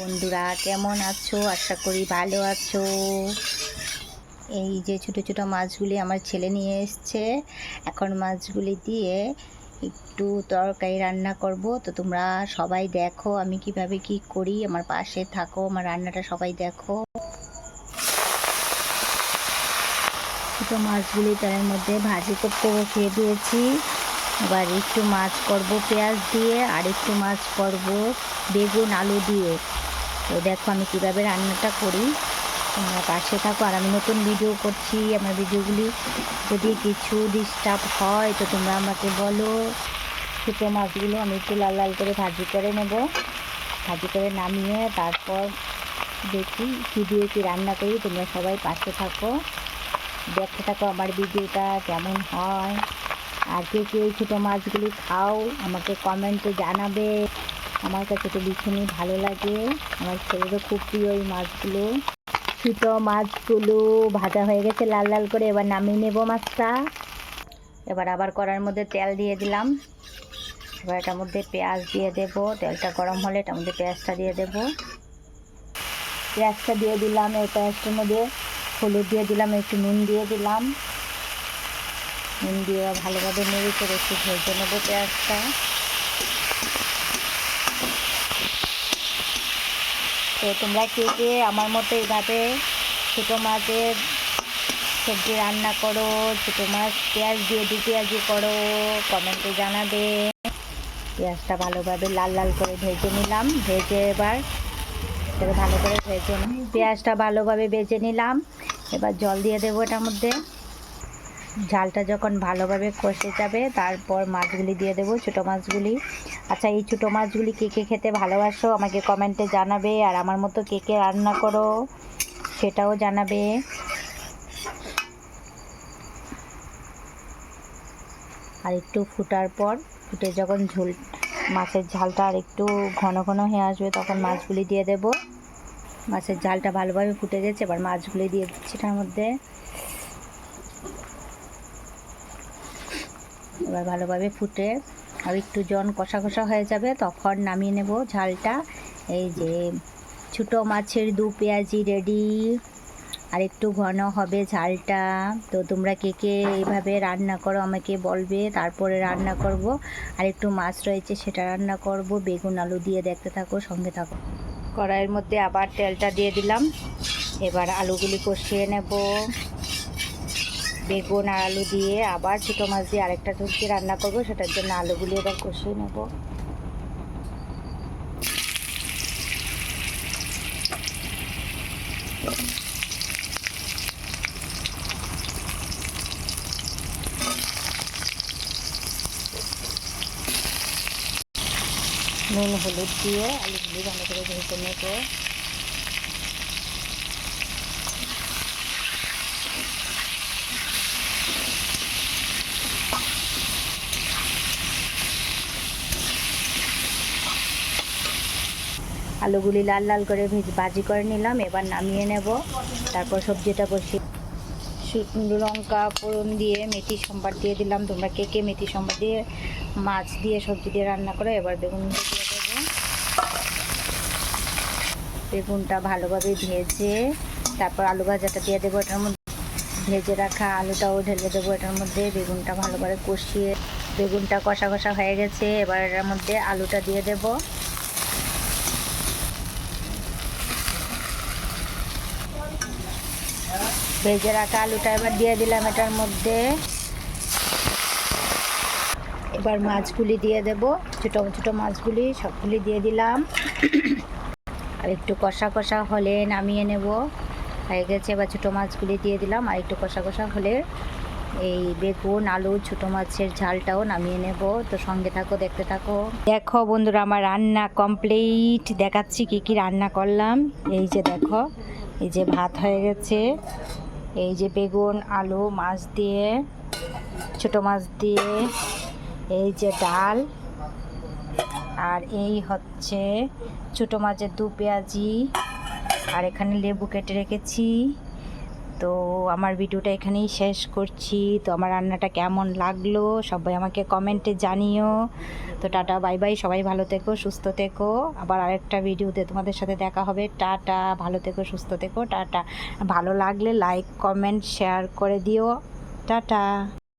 বন্ধুরা, কেমন আছো? আশা করি ভালো আছো। এই যে ছোট ছোট মাছগুলি আমার ছেলে নিয়ে এসছে। এখন মাছগুলি দিয়ে একটু তরকারি রান্না করব। তো তোমরা সবাই দেখো আমি কীভাবে কি করি। আমার পাশে থাকো, আমার রান্নাটা সবাই দেখো। ছোটো মাছগুলি তার মধ্যে ভাজি করতে বসিয়ে দিয়েছি। এবার একটু মাছ করব পেঁয়াজ দিয়ে, আর একটু মাছ করব বেগুন, আলু দিয়ে। তো দেখো আমি কীভাবে রান্নাটা করি। তোমরা পাশে থাকো। আর আমি নতুন ভিডিও করছি। আমার ভিডিওগুলি যদি কিছু ডিস্টার্ব হয়, তো তোমরা আমাকে বলো। ছোটো মাছগুলো আমি একটু লাল লাল করে ভাজি করে নেব। ভাজি করে নামিয়ে তারপর দেখি কী দিয়ে কী রান্না করি। তোমরা সবাই পাশে থাকো। দেখতে থাকো আমার ভিডিওটা কেমন হয়। আর কে কে ছোটো মাছগুলি খাও, আমাকে কমেন্টে জানাবে। আমার কাছে তো ভীষণই ভালো লাগে। আমার ছেলেরও খুব প্রিয় এই মাছগুলো। ছোটো মাছগুলো ভাজা হয়ে গেছে লাল লাল করে, এবার নামিয়ে নেব মাছটা। এবার আবার কড়ার মধ্যে তেল দিয়ে দিলাম। এবার এটার মধ্যে পেঁয়াজ দিয়ে দেব। তেলটা গরম হলে এটার মধ্যে পেঁয়াজটা দিয়ে দেব। পেঁয়াজটা দিয়ে দিলাম, এই পেঁয়াজটার মধ্যে হলুদ দিয়ে দিলাম, একটু নুন দিয়ে দিলাম। নুন দিয়ে ভালোভাবে নেড়ে করে একটু ভেজে নেব পেঁয়াজটা। তো তোমরা কে কে আমার মতো এইভাবে ছোটো মাছের সবজি রান্না করো, ছোটো মাছ পেঁয়াজ দিয়ে দু পেঁয়াজি করো, কমেন্টে জানাবে। পেঁয়াজটা ভালোভাবে লাল লাল করে ভেজে নিলাম। ভেজে এবার ভালো করে ভেজে নিই পেঁয়াজটা ভালোভাবে ভেজে নিলাম। এবার জল দিয়ে দেবো এটার মধ্যে। ঝালটা যখন ভালোভাবে কষে যাবে, তারপর মাছগুলি দিয়ে দেবো ছোটো মাছগুলি। আচ্ছা এই ছোটো মাছগুলি কে কে খেতে ভালোবাসো আমাকে কমেন্টে জানাবে আর আমার মতো কে কে রান্না করো সেটাও জানাবে। আর একটু ফুটার পর, ফুটে যখন ঝোল, মাছের ঝালটা আর একটু ঘন ঘন হয়ে আসবে, তখন মাছগুলি দিয়ে দেব। মাছের ঝালটা ভালোভাবে ফুটে গেছে, এবার মাছগুলি দিয়ে দিচ্ছি তার মধ্যে। এবার ভালোভাবে ফুটে আর একটু জন কষা কষা হয়ে যাবে তখন নামিয়ে নেব ঝালটা। এই যে ছোটো মাছের দু পেঁয়াজি রেডি আর একটু ঘন হবে ঝালটা। তো তোমরা কে কে এইভাবে রান্না করো আমাকে বলবে, তারপরে রান্না করব। আর একটু মাছ রয়েছে সেটা রান্না করব। বেগুন, আলু দিয়ে দেখতে থাকো, সঙ্গে থাকো। কড়াইয়ের মধ্যে আবার তেলটা দিয়ে দিলাম। এবার আলুগুলি কষিয়ে নেব। বেগুন আর আলু দিয়ে আবার ছোটো মাছ দিয়ে আরেকটা সবজি রান্না করব। সেটার জন্য আলুগুলি এবার কষিয়ে নেব। নুন, হলুদ দিয়ে আলুগুলি ভালো করে ভেজে নেব। আলুগুলি লাল লাল করে ভেজ, ভাজি করে নিলাম, এবার নামিয়ে নেব। তারপর সবজিটা বসিয়ে শুকনো লঙ্কা, ফোড়ন দিয়ে মেথি সম্বার দিয়ে দিলাম। তোমরা কে কে মেথি সম্বার দিয়ে, মাছ দিয়ে, সবজি দিয়ে রান্না করো, এবার বেগুন দেবো। বেগুনটা ভালোভাবে ভেজে, তারপর আলু ভাজাটা দিয়ে দেবো এটার মধ্যে। ভেজে রাখা আলুটাও ঢেলে দেবো এটার মধ্যে। বেগুনটা ভালোভাবে কষিয়ে, বেগুনটা কষা কষা হয়ে গেছে, এবার এটার মধ্যে আলুটা দিয়ে দেবো। ভেজে রাখা আলুটা এবার দিয়ে দিলাম এটার মধ্যে। এবার মাছগুলি দিয়ে দেব, ছোটো ছোটো মাছগুলি সবগুলি দিয়ে দিলাম। আর একটু কষা কষা হলে নামিয়ে নেব। হয়ে গেছে, এবার ছোটো মাছগুলি দিয়ে দিলাম। আর একটু কষা কষা হলে এই বেগুন, আলু, ছোটো মাছের ঝালটাও নামিয়ে নেব। তো সঙ্গে থাকো, দেখতে থাকো। দেখো বন্ধুরা, আমার রান্না কমপ্লিট। দেখাচ্ছি কি কি রান্না করলাম। এই যে দেখো, এই যে ভাত হয়ে গেছে। এই যে বেগুন, আলু, মাছ দিয়ে, ছোট মাছ দিয়ে, এই যে ডাল, আর এই হচ্ছে ছোট মাছের দু পেঁয়াজি, আর এখানে লেবু কেটে রেখেছি। তো আমার ভিডিওটা এখানেই শেষ করছি। তো আমার রান্নাটা কেমন লাগল সবাই আমাকে কমেন্টে জানিও। তো টাটা, বাই বাই, সবাই ভালো থেকো, সুস্থ থেকো। আবার আরেকটা ভিডিওতে তোমাদের সাথে দেখা হবে। টাটা, ভালো থেকো, সুস্থ থেকো, টাটা। ভালো লাগলে লাইক কমেন্ট শেয়ার করে দিও। টাটা।